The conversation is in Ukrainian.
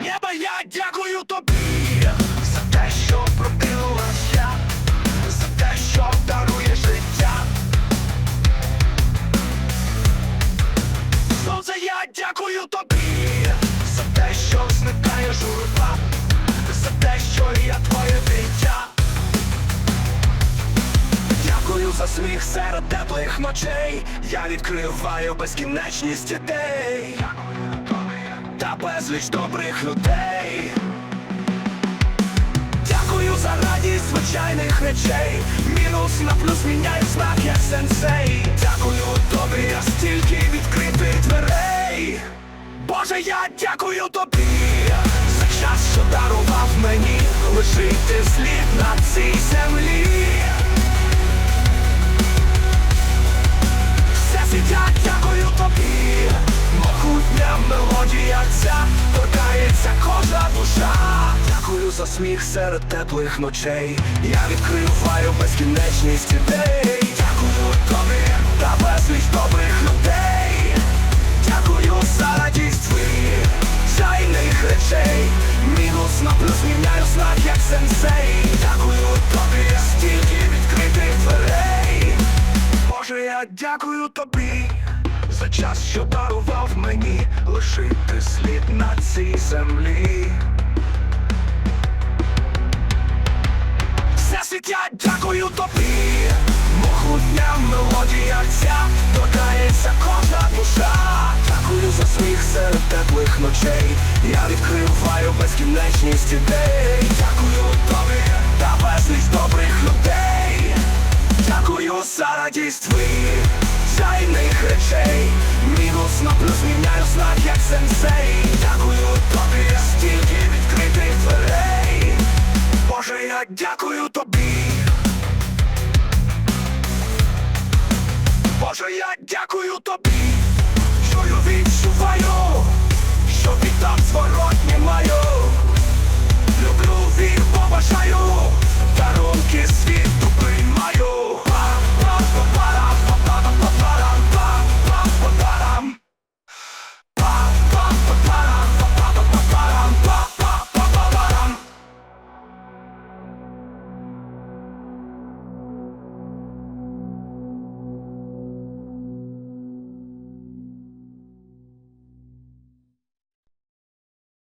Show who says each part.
Speaker 1: Неба я дякую тобі за те, що пробилася, за те, що дарує життя. Сонце, я дякую тобі за те, що зникає журба, за те, що я твоє дитя. Дякую за сміх серед теплих ночей. Я відкриваю безкінечність ідей безліч добрих людей. Дякую за радість звичайних речей. Мінус на плюс міняю знак, як сенсей. Дякую тобі, я стільки відкритих дверей. Боже, я дякую тобі за час, що дарував мені лишити слід на цій землі. Все свіття мелодія ця торкається кожна душа. Дякую за сміх серед теплих ночей. Я відкриваю безкінечність ідей. Дякую тобі та безліч добрих людей. Дякую за радість твоїх зайних речей. Мінус на плюс міняю знак, як сенсей. Дякую тобі, стільки відкритих дверей. Боже, я дякую тобі за час, що дарував мені лишити слід на цій землі. Все світ я дякую тобі, могутня мелодія ця торкається кожна душа. Дякую за сміх серед теплих ночей. Я відкриваю безкінечність ідей. Дякую тобі та безліч добрих людей. Дякую за радість твоїх зайних речей. Мінус на плюс міняю знак, як сенсей. Дякую тобі, стільки відкритих дверей. Боже, я дякую тобі. Боже, я дякую тобі, що я відчуваю,